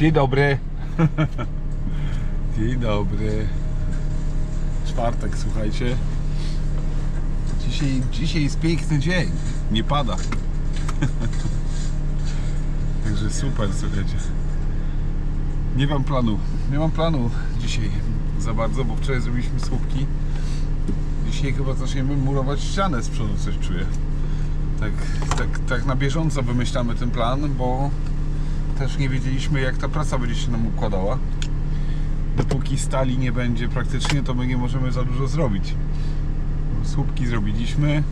Dzień dobry. Dzień dobry. Czwartek, słuchajcie. Dzisiaj, dzisiaj jest piękny dzień. Nie pada. Także super, słuchajcie. Nie mam planu. Nie mam planu dzisiaj za bardzo, bo wczoraj zrobiliśmy słupki. Dzisiaj chyba zaczniemy murować ścianę z przodu, coś czuję. Tak, tak, tak na bieżąco wymyślamy ten plan, bo też nie wiedzieliśmy jak ta praca będzie się nam układała. Dopóki stali nie będzie praktycznie, to my nie możemy za dużo zrobić. Słupki zrobiliśmy,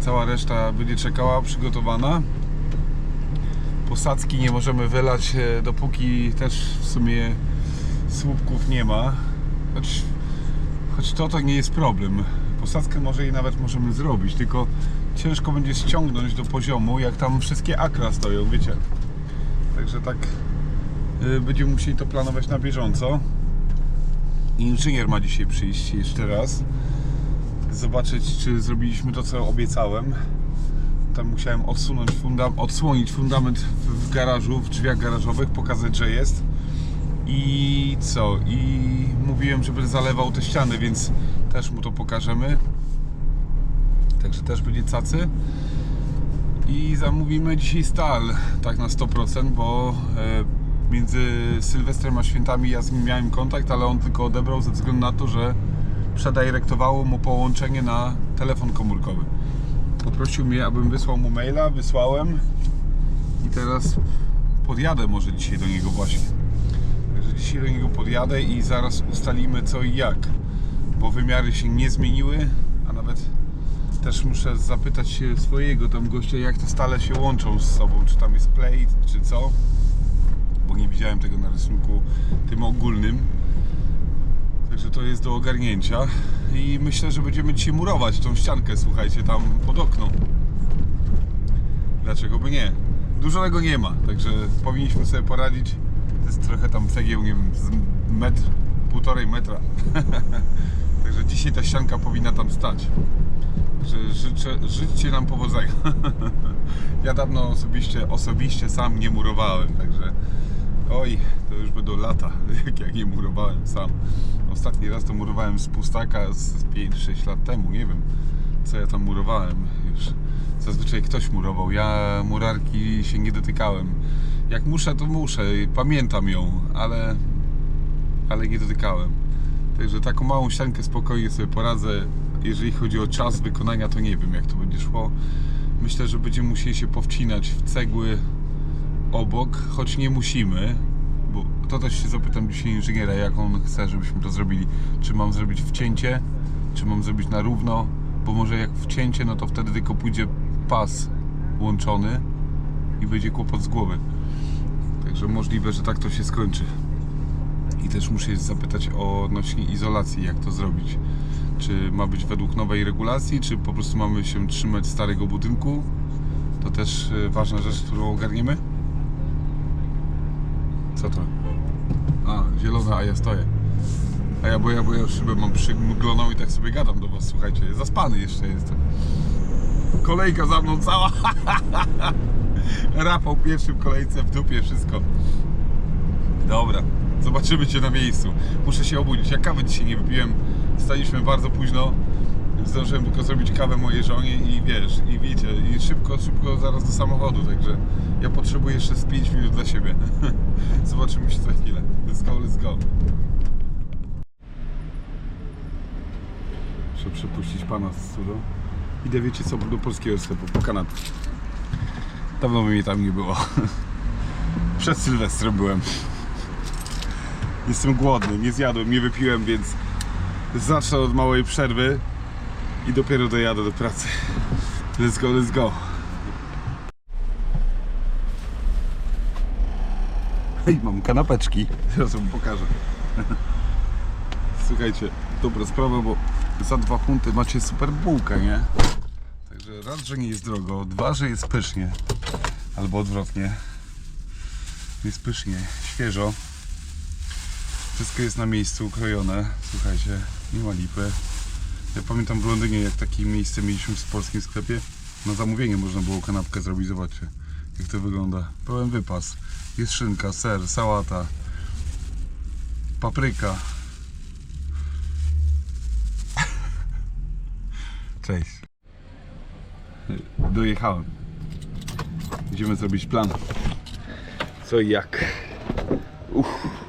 cała reszta będzie czekała, przygotowana. Posadzki nie możemy wylać, e, dopóki też w sumie słupków nie ma. Choć, choć to to nie jest problem. Posadzkę może i nawet możemy zrobić, tylko ciężko będzie ściągnąć do poziomu, jak tam wszystkie akra stoją, wiecie. Także tak y, będziemy musieli to planować na bieżąco. Inżynier ma dzisiaj przyjść jeszcze raz. Zobaczyć, czy zrobiliśmy to, co obiecałem. Tam musiałem odsunąć funda odsłonić fundament w, garażu, w drzwiach garażowych, pokazać, że jest. I co? I mówiłem, żeby zalewał te ściany, więc też mu to pokażemy. Także też będzie cacy. I zamówimy dzisiaj stal, tak na 100%, bo e, między Sylwestrem a świętami ja z nim miałem kontakt, ale on tylko odebrał ze względu na to, że przedirektowało mu połączenie na telefon komórkowy. Poprosił mnie, abym wysłał mu maila, wysłałem i teraz podjadę może dzisiaj do niego właśnie. Także dzisiaj do niego podjadę i zaraz ustalimy co i jak, bo wymiary się nie zmieniły, też muszę zapytać się swojego tam gościa, jak te stale się łączą z sobą, czy tam jest plate, czy co, bo nie widziałem tego na rysunku tym ogólnym. Także to jest do ogarnięcia i myślę, że będziemy dzisiaj murować tą ściankę, słuchajcie, tam pod okno. Dlaczego by nie? Dużo tego nie ma, także powinniśmy sobie poradzić. To jest trochę tam cegieł, nie wiem, z metr, półtorej metra. Także dzisiaj ta ścianka powinna tam stać. Że życzę, życzcie nam powodzenia. ja dawno osobiście, osobiście sam nie murowałem, także oj, to już będą lata, jak ja nie murowałem sam. Ostatni raz to murowałem z pustaka z 5-6 lat temu, nie wiem co ja tam murowałem już. Zazwyczaj ktoś murował, ja murarki się nie dotykałem. Jak muszę, to muszę, pamiętam ją, ale, ale nie dotykałem. Także taką małą ściankę spokojnie sobie poradzę. Jeżeli chodzi o czas wykonania, to nie wiem jak to będzie szło. Myślę, że będziemy musieli się powcinać w cegły obok, choć nie musimy. Bo to też się zapytam dzisiaj inżyniera, jak on chce, żebyśmy to zrobili. Czy mam zrobić wcięcie, czy mam zrobić na równo, bo może jak wcięcie, no to wtedy tylko pójdzie pas łączony i będzie kłopot z głowy. Także możliwe, że tak to się skończy. I też muszę zapytać o odnośnie izolacji, jak to zrobić. Czy ma być według nowej regulacji, czy po prostu mamy się trzymać starego budynku? To też e, ważna rzecz, którą ogarniemy. Co to? A, zielona, a ja stoję. A ja, bo ja, bo ja szybę mam przymgloną i tak sobie gadam do was, słuchajcie, zaspany jeszcze jestem. Kolejka za mną cała. Rafał pierwszy w kolejce, w dupie, wszystko. Dobra, zobaczymy Cię na miejscu. Muszę się obudzić. Ja kawy dzisiaj nie wypiłem. Staliśmy bardzo późno. Zdążyłem tylko zrobić kawę mojej żonie i wiesz, i wiecie, i szybko, szybko zaraz do samochodu, także ja potrzebuję jeszcze z 5 minut dla siebie. Zobaczymy się za chwilę. Let's go, let's go. Muszę przepuścić pana z cudu. Idę, wiecie co, do polskiego sklepu, po kanapę. Dawno mnie tam nie było. Przed Sylwestrem byłem. Jestem głodny, nie zjadłem, nie wypiłem, więc zacznę od małej przerwy i dopiero dojadę do pracy. Let's go, let's go. Hej, mam kanapeczki. Teraz wam pokażę. Słuchajcie, dobra sprawa, bo za dwa funty macie super bułkę, nie? Także raz, że nie jest drogo, dwa, że jest pysznie. Albo odwrotnie. Jest pysznie, świeżo. Wszystko jest na miejscu ukrojone. Słuchajcie, nie ma lipy. Ja pamiętam w Londynie, jak takie miejsce mieliśmy w polskim sklepie. Na zamówienie można było kanapkę zrobić, zobaczcie. Jak to wygląda? Pełen wypas. Jest szynka, ser, sałata, papryka. Cześć. Dojechałem. Idziemy zrobić plan. Co i jak. Uff.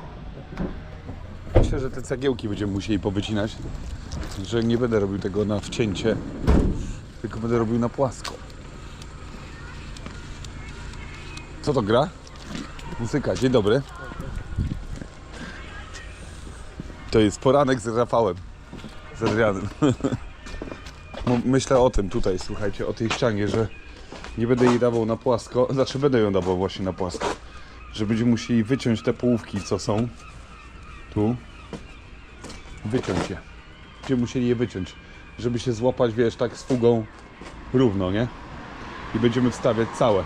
Myślę, że te cegiełki będziemy musieli powycinać. Że nie będę robił tego na wcięcie, tylko będę robił na płasko. Co to gra? Muzyka, dzień dobry. To jest poranek z Rafałem. Z Adrianem. Myślę o tym tutaj, słuchajcie, o tej ścianie, że nie będę jej dawał na płasko, znaczy będę ją dawał właśnie na płasko, że będziemy musieli wyciąć te połówki, co są tu, wyciąć je. Będziemy musieli je wyciąć, żeby się złapać, wiesz, tak z fugą równo, nie? I będziemy wstawiać całe.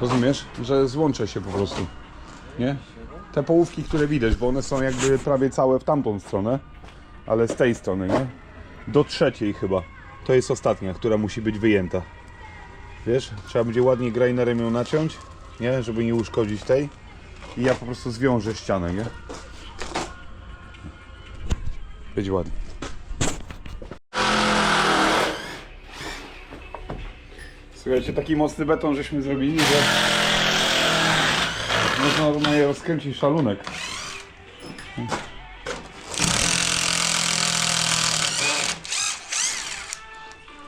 Rozumiesz? Że złączę się po prostu, nie? Te połówki, które widać, bo one są jakby prawie całe w tamtą stronę, ale z tej strony, nie? Do trzeciej chyba. To jest ostatnia, która musi być wyjęta. Wiesz, trzeba będzie ładnie grinerem ją naciąć, nie? Żeby nie uszkodzić tej. I ja po prostu zwiążę ścianę, nie? Będzie ładnie. Słuchajcie, taki mocny beton żeśmy zrobili, że można normalnie rozkręcić szalunek.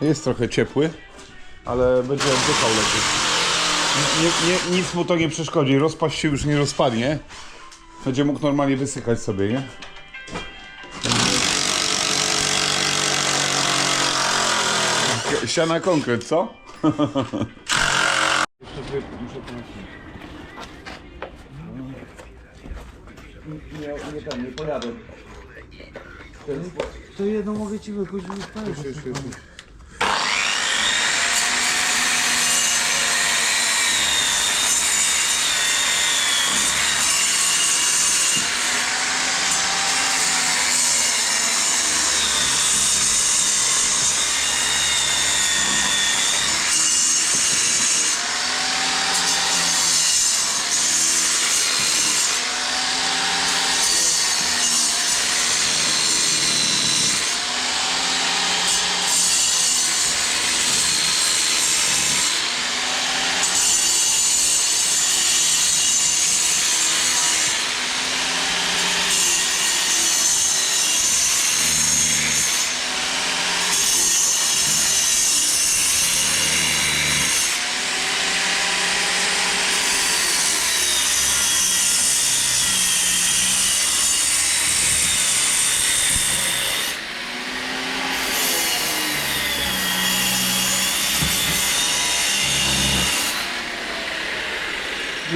Jest trochę ciepły, ale będzie oddychał lepiej. Nie, nie, nic mu to nie przeszkodzi, rozpaść się już nie rozpadnie. Będzie mógł normalnie wysychać sobie, nie? Siana konkret, co? Nie, nie tam, nie pojadę. To jedno mogę ci wykuć już Nie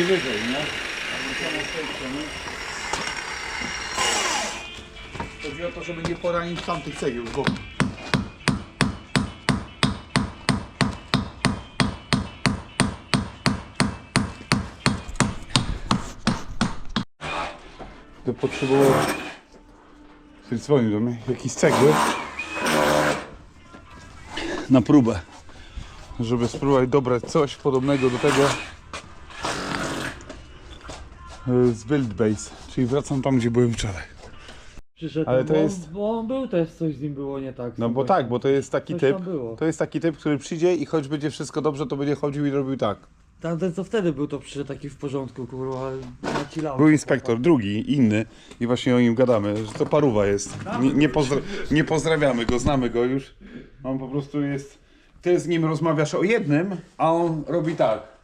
wyżej, nie? Samo z tej strony. Chodzi o to, żeby nie poranić tamtych cegieł z boku. To potrzebował... Ktoś dzwonił do mnie. Jakieś cegły. Na próbę. Żeby spróbować dobrać coś podobnego do tego, z Build Base, czyli wracam tam, gdzie byłem wczoraj. Przyszedł, Ale to bo, jest- bo on był też, coś z nim było nie tak. No bo słuchaj. tak, bo to jest taki Coś typ, było. to jest taki typ, który przyjdzie i choć będzie wszystko dobrze, to będzie chodził i robił tak. Tamten co wtedy był, to przyszedł taki w porządku, kurwa, nacilało. Był inspektor, drugi, inny i właśnie o nim gadamy, że to paruwa jest. Nie, nie, pozdra nie pozdrawiamy go, znamy go już. On po prostu jest, ty z nim rozmawiasz o jednym, a on robi tak.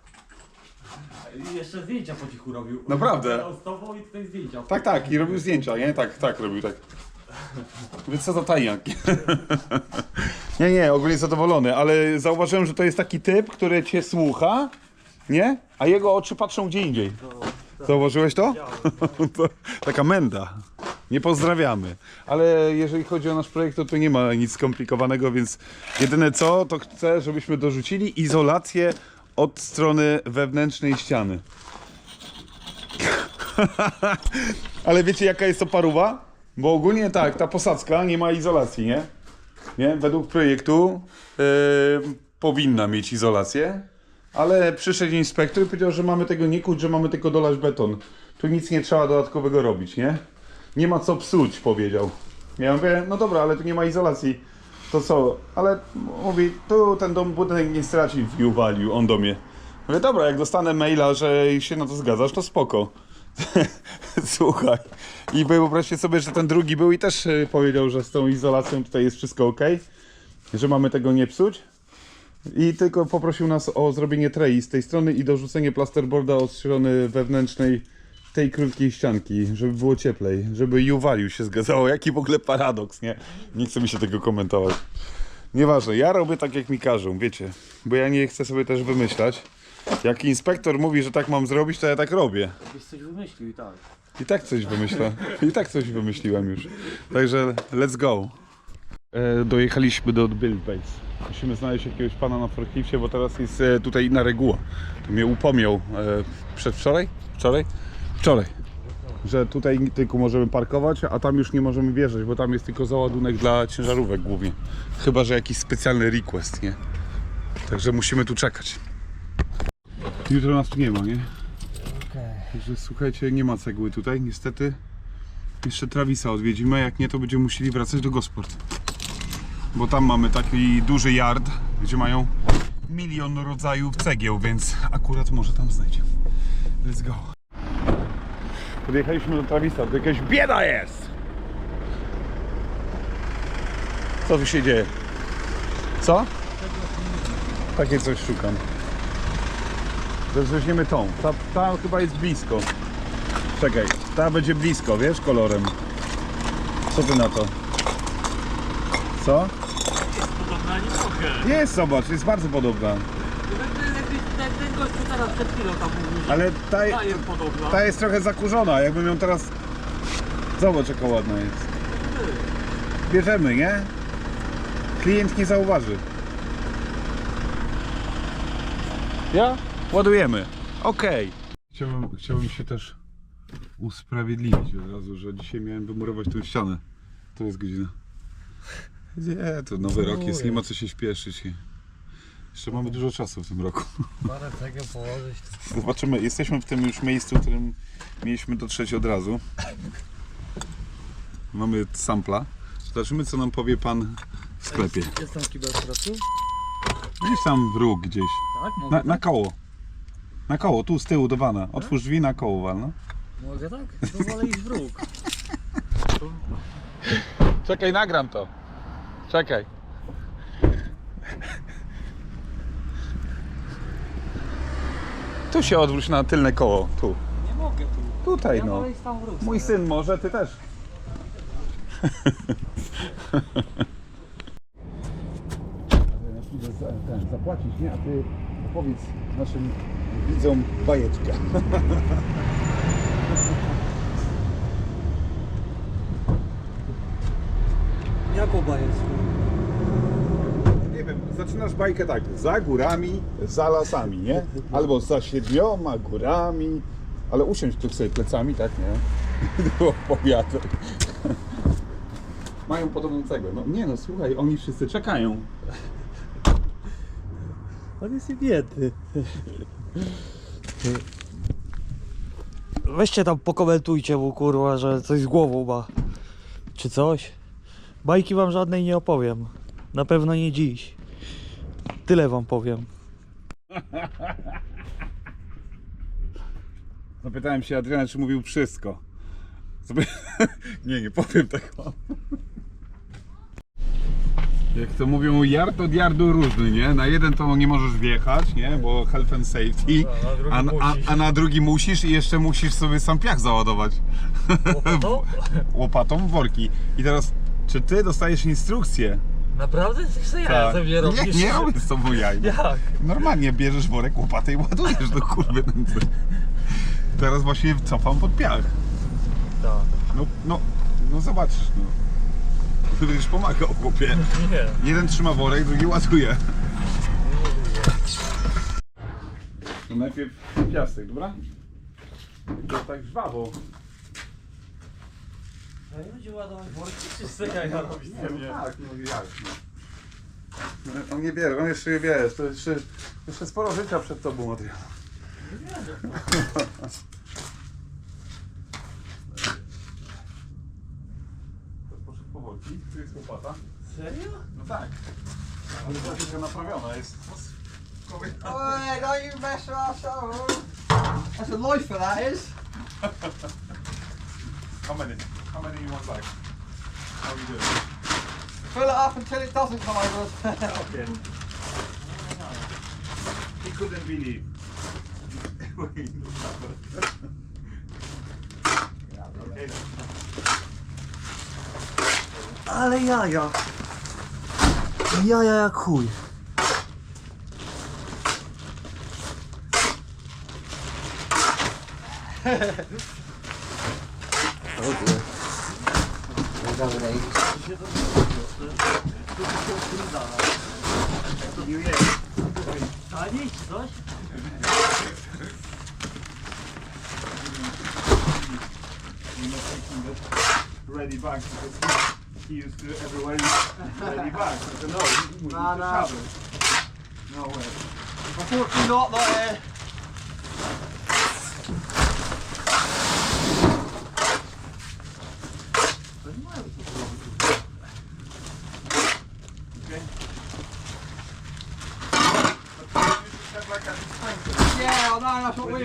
I jeszcze zdjęcia po cichu robił. Naprawdę? Z tobą i tutaj zdjęcia. Tak, tak, i robił zdjęcia, nie? Tak, tak robił, tak. Więc co za tajniak. nie, nie, ogólnie zadowolony, ale zauważyłem, że to jest taki typ, który cię słucha, nie? A jego oczy patrzą gdzie indziej. Zauważyłeś to? to taka menda. Nie pozdrawiamy. Ale jeżeli chodzi o nasz projekt, to tu nie ma nic skomplikowanego, więc jedyne co, to chcę, żebyśmy dorzucili izolację od strony wewnętrznej ściany. Ale wiecie jaka jest to paruwa? Bo ogólnie tak, ta posadzka nie ma izolacji, nie? Nie? Według projektu yy, powinna mieć izolację, ale przyszedł inspektor i powiedział, że mamy tego nie kuć, że mamy tylko dolać beton. Tu nic nie trzeba dodatkowego robić, nie? Nie ma co psuć, powiedział. Ja mówię, no dobra, ale tu nie ma izolacji. To co? Ale mówi, tu ten dom budynek nie straci view value, on do mnie. Mówię, dobra, jak dostanę maila, że się na to zgadzasz, to spoko. Słuchaj. I wyobraźcie sobie, że ten drugi był i też y, powiedział, że z tą izolacją tutaj jest wszystko ok, że mamy tego nie psuć. I tylko poprosił nas o zrobienie trei z tej strony i dorzucenie plasterboarda od strony wewnętrznej tej krótkiej ścianki, żeby było cieplej, żeby uwalił się zgadzało. Jaki w ogóle paradoks, nie? Nie chcę mi się tego komentować. Nieważne, ja robię tak jak mi każą, wiecie, bo ja nie chcę sobie też wymyślać. Jak inspektor mówi, że tak mam zrobić, to ja tak robię. Byś coś wymyślił i tak. I tak coś wymyślę. I tak coś wymyśliłem już. Także let's go. E, dojechaliśmy do Build Base. Musimy znaleźć jakiegoś pana na forklifcie, bo teraz jest e, tutaj inna reguła. To mnie upomniał e, przedwczoraj? Wczoraj? Wczoraj. Że tutaj tylko możemy parkować, a tam już nie możemy wjeżdżać, bo tam jest tylko załadunek dla ciężarówek głównie. Chyba, że jakiś specjalny request, nie? Także musimy tu czekać. Jutro nas tu nie ma, nie? Także słuchajcie, nie ma cegły tutaj, niestety. Jeszcze Travisa odwiedzimy, jak nie to będziemy musieli wracać do Gosport. Bo tam mamy taki duży yard, gdzie mają milion rodzajów cegieł, więc akurat może tam znajdziemy. Let's go. Podjechaliśmy do Travisa, to jakaś bieda jest! Co tu się dzieje? Co? Takie coś szukam. Weźmiemy tą. Ta, ta chyba jest blisko. Czekaj, ta będzie blisko, wiesz, kolorem. Co ty na to? Co? Podobna nie mogę. Jest, zobacz, jest bardzo podobna. Ten, ten gościu teraz przed chwilą tam mówił, że Ale ta, ta jest podobna. ta jest trochę zakurzona, jakbym ją teraz... Zobacz, jaka ładna jest. Bierzemy, nie? Klient nie zauważy. Ja? Ładujemy. Okej. Chciałbym, chciałbym się też usprawiedliwić od razu, że dzisiaj miałem wymurować tę ścianę. To jest godzina. Nie, to nowy rok jest, nie ma co się śpieszyć. Jeszcze mamy dużo czasu w tym roku. Parę cegieł położyć. Zobaczymy, jesteśmy w tym już miejscu, w którym mieliśmy dotrzeć od razu. Mamy sampla. Zobaczymy, co nam powie pan w sklepie. Jest tam kibel w środku? Gdzieś tam w róg, gdzieś. Tak, mogę Na, na koło. Na koło, tu z tyłu do wana. Otwórz drzwi na koło wal, no. Mogę tak? To wolę iść w róg. Czekaj, nagram to. Czekaj. Tu się odwróć na tylne koło, tu. Nie mogę tu. Tutaj Ja no. Mój syn może, ty też. Ten, zapłacić, nie? A ty opowiedz naszym widzom bajeczkę. Jaką bajeczkę? Zaczynasz bajkę tak, za górami, za lasami, nie? Albo za siedmioma górami, ale usiądź tu sobie plecami, tak, nie? To opowiadaj. Mają podobną cegłę. No nie no, słuchaj, oni wszyscy czekają. On jest biedny. Weźcie tam pokomentujcie mu kurwa, że coś z głową ma. Czy coś? Bajki wam żadnej nie opowiem. Na pewno nie dziś. Tyle wam powiem. Zapytałem się Adriana, czy mówił wszystko. Zapy... nie, nie powiem tego. Jak to mówią, yard od yardu różny, nie? Na jeden to nie możesz wjechać, nie? Bo health and safety. A, a, a na drugi musisz i jeszcze musisz sobie sam piach załadować. Łopatą w worki. I teraz, czy ty dostajesz instrukcję? Naprawdę? Chcę ja ze mnie nie, robisz? nie robię z tobą jaj. Jak? Normalnie bierzesz worek łopatę i ładujesz do kurwy nędzy. Teraz właśnie cofam pod piach. Tak. No, no, no zobaczysz, no. Ty będziesz pomagał, chłopie. Nie. Jeden trzyma worek, drugi ładuje. To najpierw piasek, dobra? To tak żwawo. A nie będzie ładować worki, czy z jaja robić Nie, no tak, no jak, no. On nie bierze, on jeszcze wiesz, to jeszcze, jeszcze sporo życia przed tobą, Adrian. Poszedł powoli, tu jest łopata. Serio? No tak. Ale ta tylko naprawiona jest. Oi, don't you mess with our show. That's a lifer, that is. How many? How many you want back? How are you doing? Fill it up until it doesn't come over us. Okay. He couldn't believe. okay. Ale jaja. Jaja jak chuj. told you. There's over. Ready back because he, used to everywhere ready back. I no. No way. Unfortunately not that.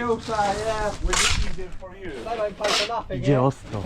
Yeah. For you. They don't pay for nothing, Gdzie yeah. ostro?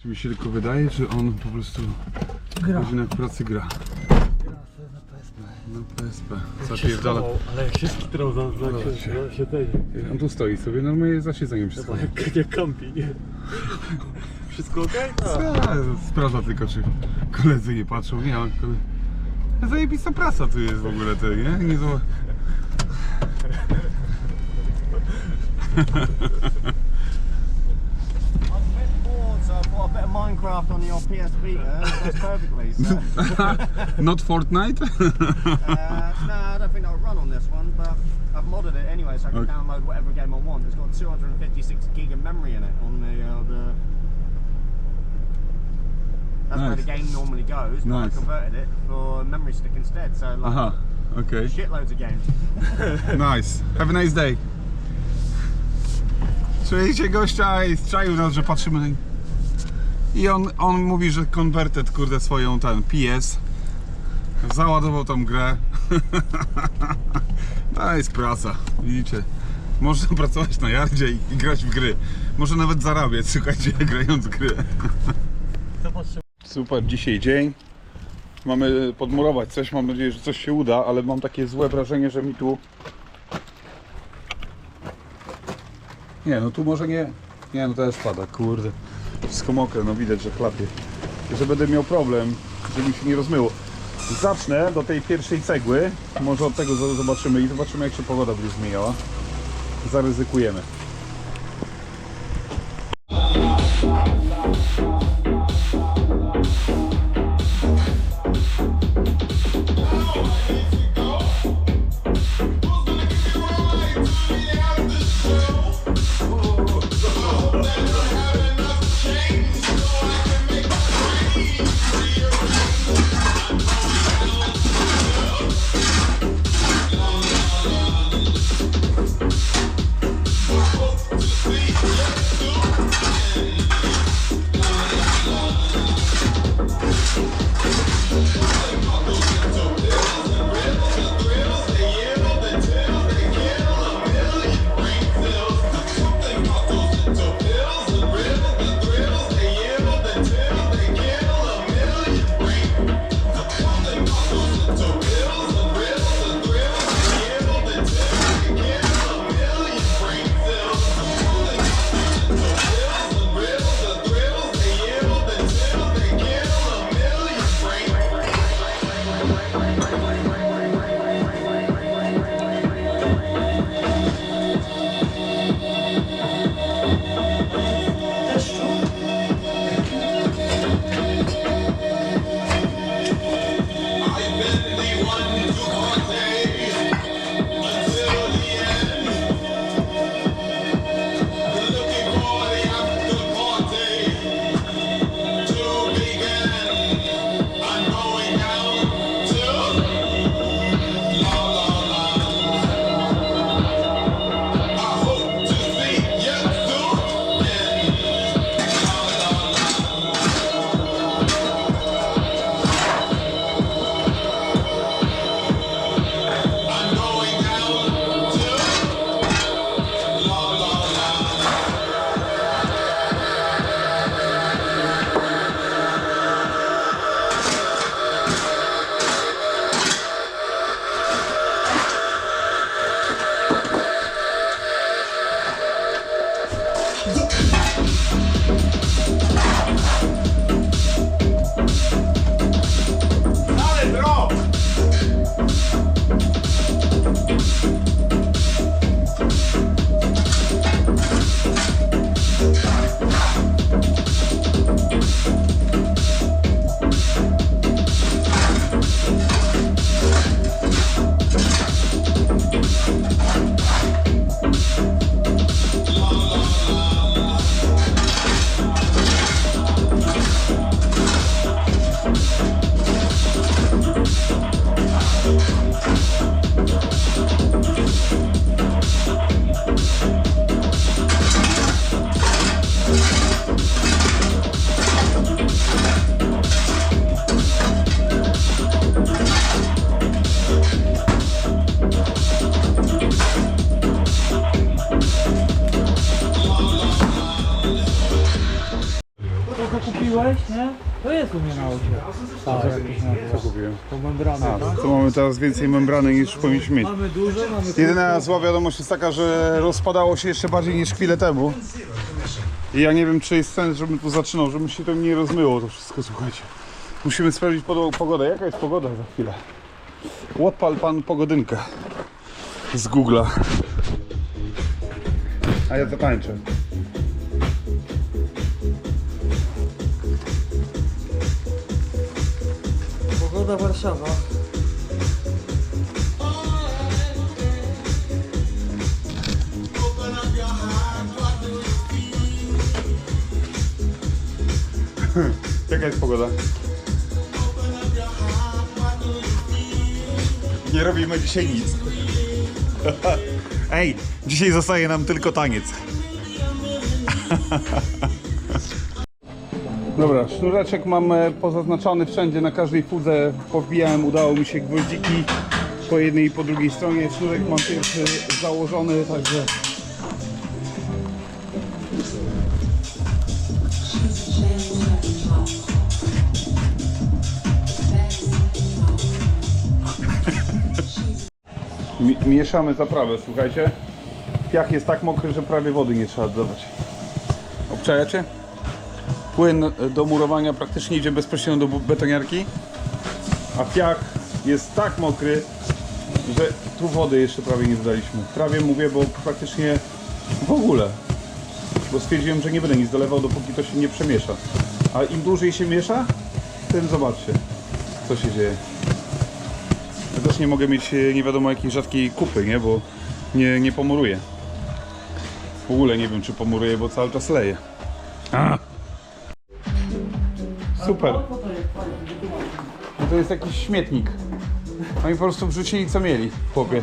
Czy mi się tylko wydaje, czy on po prostu Gra. w godzinach pracy gra? Na PSP. Zapierdala. Ale jak się skitrał za, za, się. za siedzenie. On tu stoi sobie, normalnie za siedzeniem wszystko. Jak, jak kampi, nie? Wszystko okej? Sprawdza tylko, czy koledzy nie patrzą. Nie, on kole... Zajebista prasa tu jest w ogóle, to, nie? nie to... Minecraft on the old PS Vita. That's perfectly. So, Not Fortnite? uh, no, I don't think that'll run on this one, but I've modded it anyway, so I can Okay. download whatever game I want. It's got 256 gig of memory in it on the. Uh, the that's where the Nice. game normally goes. But Nice. I converted it for memory stick instead. So like Aha, okej. shitloads of games. Nice. Have a nice day. Czujecie gościa i strzaił nas, że patrzymy. I on, on mówi, że konwertet, kurde, swoją ten PS. Załadował tą grę. To jest praca, widzicie. Można pracować na jardzie i, i grać w gry. Może nawet zarabiać, słuchajcie, grając gry. Super, dzisiaj dzień. Mamy podmurować coś, mam nadzieję, że coś się uda, ale mam takie złe wrażenie, że mi tu... Nie, no tu może nie... Nie, no też pada, kurde. Wszystko mokre, no widać, że chlapie. Że będę miał problem, że mi się nie rozmyło. Zacznę do tej pierwszej cegły, może od tego zo- zobaczymy i zobaczymy jak się pogoda będzie zmieniała. Zaryzykujemy. Więcej membrany niż powinniśmy mieć. Jedyna zła wiadomość jest taka, że rozpadało się jeszcze bardziej niż chwilę temu. I ja nie wiem, czy jest sens, żebym tu zaczynał, żeby się to nie rozmyło to wszystko, słuchajcie. Musimy sprawdzić pogodę. Jaka jest pogoda za chwilę? Odpal pan pogodynkę z Google'a. A ja zatańczę. Pogoda Warszawa. Jaka jest pogoda? Nie robimy dzisiaj nic. Ej, dzisiaj zostaje nam tylko taniec. Dobra, sznureczek mam pozaznaczony wszędzie, na każdej fudze powbijałem, udało mi się gwoździki po jednej i po drugiej stronie. Sznurek mam pierwszy założony, także Mi- mieszamy zaprawę, słuchajcie. Piach jest tak mokry, że prawie wody nie trzeba dodawać. Obczajecie? Płyn do murowania praktycznie idzie bezpośrednio do betoniarki, a piach jest tak mokry, że tu wody jeszcze prawie nie dodaliśmy. Prawie mówię, bo praktycznie w ogóle. Bo stwierdziłem, że nie będę nic dolewał, dopóki to się nie przemiesza. A im dłużej się miesza, tym zobaczcie, co się dzieje. Ja też nie mogę mieć e, nie wiadomo jakiej rzadkiej kupy, nie? Bo nie, nie pomuruję. W ogóle nie wiem czy pomuruję, bo cały czas leje. A! Super. No to jest jakiś śmietnik. Oni po prostu wrzucili co mieli, chłopie.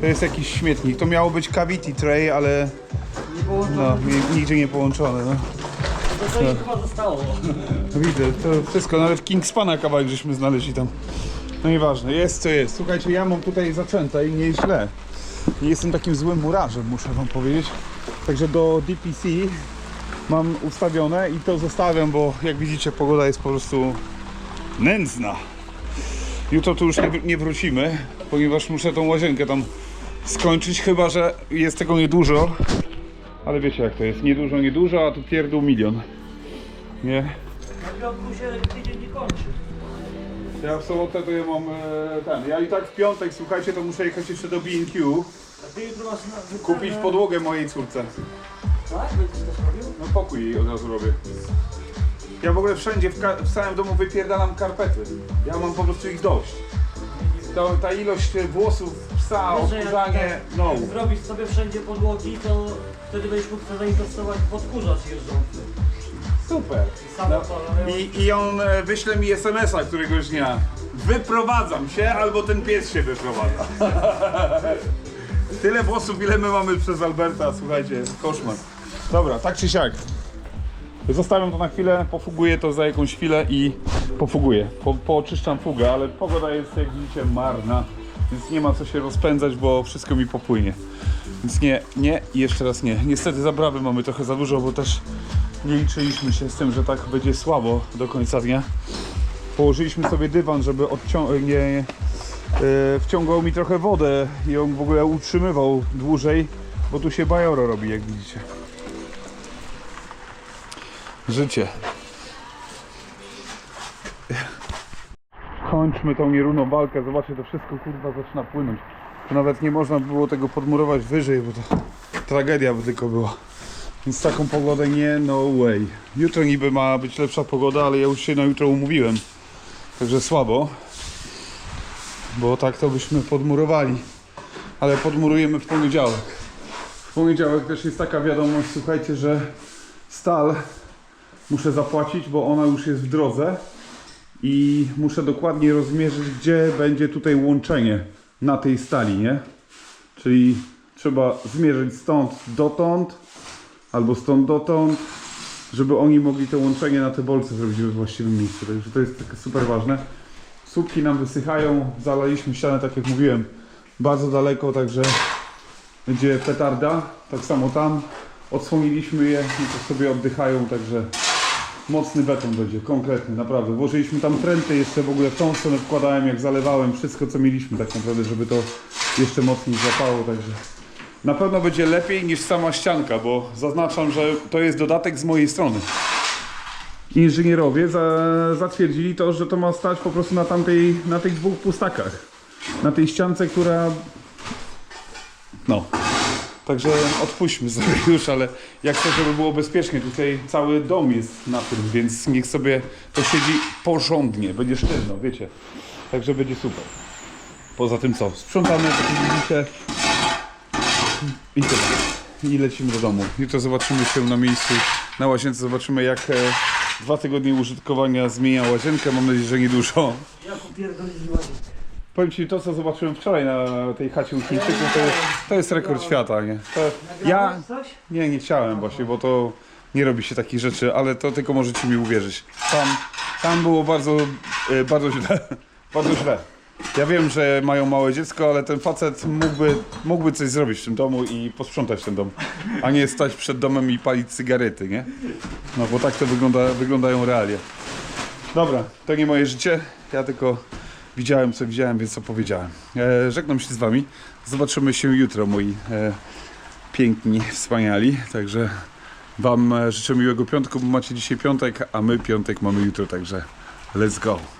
To jest jakiś śmietnik. To miało być cavity tray, ale no, ni- nigdzie nie połączone. No. To coś chyba zostało. Widzę, to wszystko, nawet Kingspana kawałek żeśmy znaleźli tam. No nieważne, jest co jest. Słuchajcie, ja mam tutaj zaczęte i nie jest źle. Nie jestem takim złym murarzem, muszę wam powiedzieć. Także do DPC mam ustawione i to zostawiam, bo jak widzicie pogoda jest po prostu nędzna. Jutro tu już nie, wr- nie wrócimy, ponieważ muszę tą łazienkę tam skończyć, chyba że jest tego niedużo. Ale wiecie jak to jest, niedużo, niedużo, a tu pierdół milion. Nie? Na się tydzień nie kończy. Ja w sobotę to ja mam e, ten. Ja i tak w piątek, słuchajcie, to muszę jechać jeszcze do B&Q A ty jutro masz na wycenę. kupić podłogę mojej córce. Tak? Będziesz to robił? No pokój jej od razu robię. Ja w ogóle wszędzie, w, ka- w całym domu wypierdalam karpety. Ja mam po prostu ich dość. Ta, ta ilość włosów, psa, Wiesz, że jak odkurzanie, tak no. Zrobić sobie wszędzie podłogi, to wtedy będziesz mógł zainwestować w odkurzacz jeżdżący. Super. To, no, I, I on e, wyśle mi SMS-a któregoś dnia. Wyprowadzam się, albo ten pies się wyprowadza. Tyle włosów, ile my mamy przez Alberta, słuchajcie, koszmar. Dobra, tak czy siak. Zostawiam to na chwilę, pofuguję to za jakąś chwilę i pofuguję. Po, pooczyszczam fugę, ale pogoda jest, jak widzicie, marna, więc nie ma co się rozpędzać, bo wszystko mi popłynie. Więc nie, nie i jeszcze raz nie. Niestety zabrawy mamy trochę za dużo, bo też nie liczyliśmy się z tym, że tak będzie słabo do końca dnia. Położyliśmy sobie dywan, żeby nie, e, wciągał mi trochę wodę i on w ogóle utrzymywał dłużej, bo tu się bajoro robi, jak widzicie. Życie. Kończmy tą nierówną walkę. Zobaczcie, to wszystko kurwa zaczyna płynąć. To nawet nie można było tego podmurować wyżej, bo to tragedia by tylko była. Więc taką pogodę nie, no way. Jutro niby ma być lepsza pogoda, ale ja już się na jutro umówiłem. Także słabo. Bo tak to byśmy podmurowali. Ale podmurujemy w poniedziałek. W poniedziałek też jest taka wiadomość, słuchajcie, że stal muszę zapłacić, bo ona już jest w drodze i muszę dokładnie rozmierzyć, gdzie będzie tutaj łączenie na tej stali, nie? Czyli trzeba zmierzyć stąd dotąd, albo stąd dotąd, żeby oni mogli to łączenie na te bolce zrobić we właściwym miejscu. Także to jest takie super ważne. Słupki nam wysychają, zalaliśmy ścianę, tak jak mówiłem, bardzo daleko, także będzie petarda. Tak samo tam. Odsłoniliśmy je i to sobie oddychają, także mocny beton będzie, konkretny, naprawdę. Włożyliśmy tam pręty, jeszcze w ogóle w tą stronę wkładałem, jak zalewałem, wszystko co mieliśmy tak naprawdę, żeby to jeszcze mocniej złapało, także na pewno będzie lepiej niż sama ścianka, bo zaznaczam, że to jest dodatek z mojej strony. Inżynierowie za, zatwierdzili to, że to ma stać po prostu na tamtej, na tych dwóch pustakach. Na tej ściance, która no. Także odpuśćmy sobie już, ale jak chcę, żeby było bezpiecznie, tutaj cały dom jest na tym, więc niech sobie to siedzi porządnie, będzie sztywno, wiecie. Także będzie super. Poza tym co? Sprzątamy, jak widzicie. I tyle. I lecimy do domu. Jutro zobaczymy się na miejscu, na łazience, zobaczymy jak e, dwa tygodnie użytkowania zmienia łazienkę. Mam nadzieję, że niedużo. Jak upierdoliła Powiem Ci, to co zobaczyłem wczoraj na tej chacie u Chińczyków, to jest, to jest rekord świata, nie? To, ja, coś? nie, nie chciałem właśnie, bo to nie robi się takich rzeczy, ale to tylko możecie mi uwierzyć. Tam, tam było bardzo, e, bardzo źle, bardzo źle. Ja wiem, że mają małe dziecko, ale ten facet mógłby, mógłby coś zrobić w tym domu i posprzątać ten dom, a nie stać przed domem i palić cygary, nie? No bo tak to wygląda, wyglądają realia. Dobra, to nie moje życie, ja tylko widziałem co widziałem, więc opowiedziałem. E, żegnam się z Wami, zobaczymy się jutro, moi e, piękni, wspaniali, także Wam e, życzę miłego piątku, bo macie dzisiaj piątek, a my piątek mamy jutro, także let's go.